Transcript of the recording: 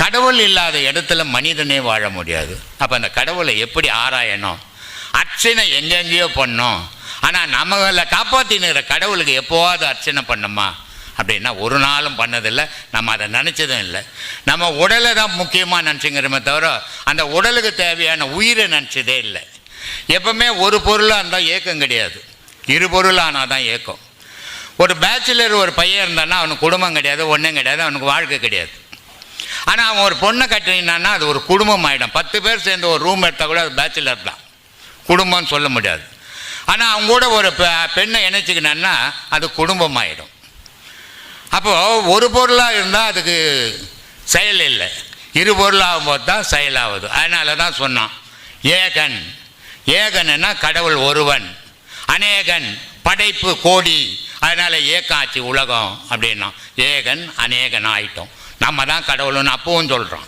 கடவுள் இல்லாத இடத்துல மனிதனே வாழ முடியாது. அப்போ அந்த கடவுளை எப்படி ஆராயணும்? அர்ச்சனை எங்கெங்கேயோ பண்ணோம். ஆனால் நம்மளை காப்பாற்றினுகிற கடவுளுக்கு எப்போவாவது அர்ச்சனை பண்ணுமா? அப்படின்னா ஒரு நாளும் பண்ணதில்லை. நம்ம அதை நினச்சதும் இல்லை. நம்ம உடலை தான் முக்கியமாக நினச்சிங்கிறோமே தவிர அந்த உடலுக்கு தேவையான உயிரை நினச்சதே இல்லை. எப்பவுமே ஒரு பொருளாக இருந்தால் ஏக்கம் கிடையாது. இரு பொருளானால் தான் ஏக்கம். ஒரு பேச்சுலர் ஒரு பையன் இருந்தான்னா அவனுக்கு குடும்பம் கிடையாது ஒன்றும் கிடையாது அவனுக்கு வாழ்க்கை கிடையாது. ஆனால் அவன் ஒரு பொண்ணை கட்டினான்னா அது ஒரு குடும்பம் ஆகிடும் பத்து பேர் சேர்ந்து ஒரு ரூம் எடுத்தால் கூட அது பேச்சுலர் தான். குடும்பம்னு சொல்ல முடியாது. ஆனால் அவங்க கூட ஒரு பெ- பெண்ணை இணைச்சிக்கினான்னா அது குடும்பம் ஆகிடும் அப்போது ஒரு பொருளாக இருந்தால் அதுக்கு செயல் இல்லை. இரு பொருளாகும் போது தான் செயலாகுது அதனால தான் சொன்னான் ஏகன். ஏகன்னா கடவுள் ஒருவன். அநேகன் படைப்பு கோடி. அதனால் ஏக்காச்சு உலகம் அப்படின்னா ஏகன் அநேகன் ஆயிட்டோம் நம்ம தான் கடவுள்னு அப்பவும் சொல்கிறோம்